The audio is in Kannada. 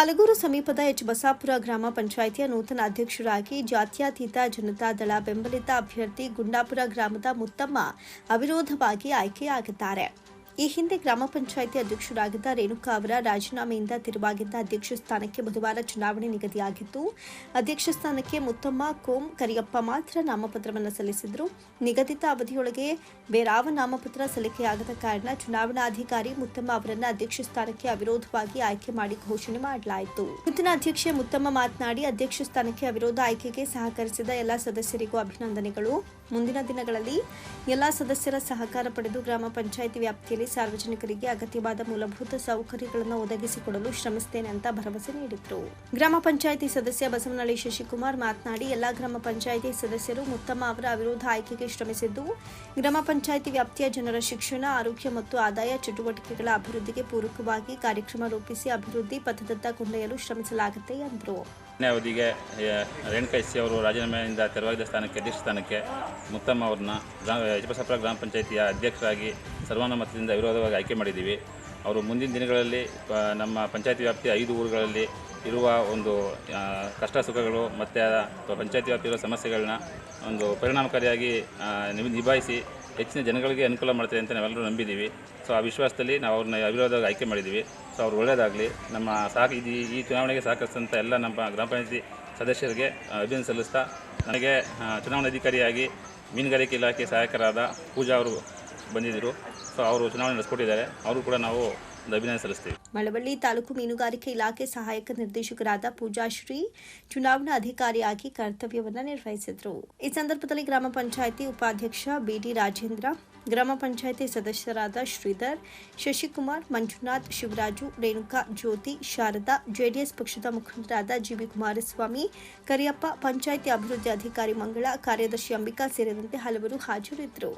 ಹಲಗೂರು ಸಮೀಪದ ಎಚ್ ಬಸಾಪುರ ಗ್ರಾಮ ಪಂಚಾಯಿತಿಯ ನೂತನ ಅಧ್ಯಕ್ಷರಾಗಿ ಜಾತ್ಯತೀತ ಜನತಾದಳ ಬೆಂಬಲಿತ ಅಭ್ಯರ್ಥಿ ಗುಂಡಾಪುರ ಗ್ರಾಮದ ಮುತ್ತಮ್ಮ ಅವಿರೋಧವಾಗಿ ಆಯ್ಕೆಯಾಗಿದ್ದಾರೆ. ಈ ಹಿಂದೆ ಗ್ರಾಮ ಪಂಚಾಯಿತಿ ಅಧ್ಯಕ್ಷರಾಗಿದ್ದ ರೇಣುಕಾ ಅವರ ರಾಜೀನಾಮೆಯಿಂದ ತೆರವಾಗಿದ್ದ ಅಧ್ಯಕ್ಷ ಸ್ಥಾನಕ್ಕೆ ಬುಧವಾರ ಚುನಾವಣೆ ನಿಗದಿಯಾಗಿತ್ತು. ಅಧ್ಯಕ್ಷ ಸ್ಥಾನಕ್ಕೆ ಮುತ್ತಮ್ಮ ಕೋಂ ಕರಿಯಪ್ಪ ಮಾತ್ರ ನಾಮಪತ್ರವನ್ನು ಸಲ್ಲಿಸಿದ್ರು. ನಿಗದಿತ ಅವಧಿಯೊಳಗೆ ಬೇರಾವ ನಾಮಪತ್ರ ಸಲ್ಲಿಕೆಯಾಗದ ಕಾರಣ ಚುನಾವಣಾಧಿಕಾರಿ ಮುತ್ತಮ್ಮ ಅವರನ್ನು ಅಧ್ಯಕ್ಷ ಸ್ಥಾನಕ್ಕೆ ಅವಿರೋಧವಾಗಿ ಆಯ್ಕೆ ಮಾಡಿ ಘೋಷಣೆ ಮಾಡಲಾಯಿತು. ನೂತನ ಅಧ್ಯಕ್ಷೆ ಮುತ್ತಮ್ಮ ಮಾತನಾಡಿ, ಅಧ್ಯಕ್ಷ ಸ್ಥಾನಕ್ಕೆ ಅವಿರೋಧ ಆಯ್ಕೆಗೆ ಸಹಕರಿಸಿದ ಎಲ್ಲ ಸದಸ್ಯರಿಗೂ ಅಭಿನಂದನೆಗಳು. ಮುಂದಿನ ದಿನಗಳಲ್ಲಿ ಎಲ್ಲ ಸದಸ್ಯರ ಸಹಕಾರ ಪಡೆದು ಗ್ರಾಮ ಪಂಚಾಯಿತಿ ವ್ಯಾಪ್ತಿಯಲ್ಲಿ ಸಾರ್ವಜನಿಕರಿಗೆ ಅಗತ್ಯವಾದ ಮೂಲಭೂತ ಸೌಕರ್ಯಗಳನ್ನು ಒದಗಿಸಿಕೊಡಲು ಶ್ರಮಿಸುತ್ತೇನೆ ಅಂತ ಭರವಸೆ ನೀಡಿದರು. ಗ್ರಾಮ ಪಂಚಾಯಿತಿ ಸದಸ್ಯ ಬಸವನಹಳ್ಳಿ ಶಶಿಕುಮಾರ್ ಮಾತನಾಡಿ, ಎಲ್ಲಾ ಗ್ರಾಮ ಪಂಚಾಯಿತಿ ಸದಸ್ಯರು ಮುತ್ತಮ್ಮ ಅವರ ಅವಿರೋಧ ಆಯ್ಕೆಗೆ ಶ್ರಮಿಸಿದ್ದು, ಗ್ರಾಮ ಪಂಚಾಯಿತಿ ವ್ಯಾಪ್ತಿಯ ಜನರ ಶಿಕ್ಷಣ, ಆರೋಗ್ಯ ಮತ್ತು ಆದಾಯ ಚಟುವಟಿಕೆಗಳ ಅಭಿವೃದ್ಧಿಗೆ ಪೂರಕವಾಗಿ ಕಾರ್ಯಕ್ರಮ ರೂಪಿಸಿ ಅಭಿವೃದ್ಧಿ ಪಥದತ್ತ ಕೊಂಡೊಯ್ಯಲು ಶ್ರಮಿಸಲಾಗುತ್ತೆ ಎಂದರು. ಅವಧಿಗೆ ರೇಣುಕಾ ಅವರು ರಾಜೀನಾಮೆಯಿಂದ ತೆರವಾಗಿದ್ದ ಸ್ಥಾನಕ್ಕೆ, ಅಧ್ಯಕ್ಷ ಸ್ಥಾನಕ್ಕೆ ಮುತ್ತಮ್ಮ ಅವ್ರನ್ನ ಗ್ರಾಮ ಯಜಬಸಪುರ ಗ್ರಾಮ ಪಂಚಾಯಿತಿಯ ಅಧ್ಯಕ್ಷರಾಗಿ ಸರ್ವಾನುಮತದಿಂದ ವಿರೋಧವಾಗಿ ಆಯ್ಕೆ ಮಾಡಿದ್ದೀವಿ. ಅವರು ಮುಂದಿನ ದಿನಗಳಲ್ಲಿ ನಮ್ಮ ಪಂಚಾಯತಿ ವ್ಯಾಪ್ತಿಯ ಐದು ಊರುಗಳಲ್ಲಿ ಇರುವ ಒಂದು ಕಷ್ಟ ಸುಖಗಳು ಮತ್ತು ಪಂಚಾಯತಿ ವ್ಯಾಪ್ತಿಯ ಸಮಸ್ಯೆಗಳನ್ನ ಒಂದು ಪರಿಣಾಮಕಾರಿಯಾಗಿ ನಿಭ- ನಿಭಾಯಿಸಿ ಹೆಚ್ಚಿನ ಜನಗಳಿಗೆ ಅನುಕೂಲ ಮಾಡ್ತಾರೆ ಅಂತ ನಾವೆಲ್ಲರೂ ನಂಬಿದ್ದೀವಿ. ಸೊ, ಆ ವಿಶ್ವಾಸದಲ್ಲಿ ನಾವು ಅವ್ರನ್ನ ಅವಿರೋಧವಾಗಿ ಆಯ್ಕೆ ಮಾಡಿದ್ದೀವಿ. ಸೊ, ಅವ್ರು ಒಳ್ಳೆಯದಾಗಲಿ ನಮ್ಮ ಸಾಕು ಇದು ಈ ಚುನಾವಣೆಗೆ ಸಹಕರಿಸಿದಂಥ ಎಲ್ಲ ನಮ್ಮ ಗ್ರಾಮ ಪಂಚಾಯತಿ ಸದಸ್ಯರಿಗೆ ಅಭಿನಂದನೆ ಸಲ್ಲಿಸ್ತಾ, ನನಗೆ ಚುನಾವಣಾಧಿಕಾರಿಯಾಗಿ ಮೀನುಗಾರಿಕೆ ಇಲಾಖೆ ಸಹಾಯಕರಾದ ಪೂಜಾ ಅವರು ಬಂದಿದ್ದರು ಸೊ ಅವರು ಚುನಾವಣೆ ನಡೆಸ್ಕೊಟ್ಟಿದ್ದಾರೆ. ಅವರು ಕೂಡ ನಾವು ಮಳವಳ್ಳಿ ತಾಲೂಕು ಮೀನುಗಾರಿಕೆ ಇಲಾಖೆ ಸಹಾಯಕ ನಿರ್ದೇಶಕರಾದ ಪೂಜಾಶ್ರೀ ಚುನಾವಣಾ ಅಧಿಕಾರಿಯಾಗಿ ಕರ್ತವ್ಯವನ್ನು ನಿರ್ವಹಿಸಿದರು. ಈ ಸಂದರ್ಭದಲ್ಲಿ ಗ್ರಾಮ ಪಂಚಾಯಿತಿ ಉಪಾಧ್ಯಕ್ಷ ಬಿಡಿ ರಾಜೇಂದ್ರ, ಗ್ರಾಮ ಪಂಚಾಯಿತಿ ಸದಸ್ಯರಾದ ಶ್ರೀಧರ್, ಶಶಿಕುಮಾರ್, ಮಂಜುನಾಥ್, ಶಿವರಾಜು, ರೇಣುಕಾ, ಜ್ಯೋತಿ, ಶಾರದಾ, ಜೆಡಿಎಸ್ ಪಕ್ಷದ ಮುಖಂಡರಾದ ಜಿವಿ ಕುಮಾರಸ್ವಾಮಿ, ಕರಿಯಪ್ಪ, ಪಂಚಾಯಿತಿ ಅಭಿವೃದ್ಧಿ ಅಧಿಕಾರಿ ಮಂಗಳ, ಕಾರ್ಯದರ್ಶಿ ಅಂಬಿಕಾ ಸೇರಿದಂತೆ ಹಲವರು ಹಾಜರಿದ್ದರು.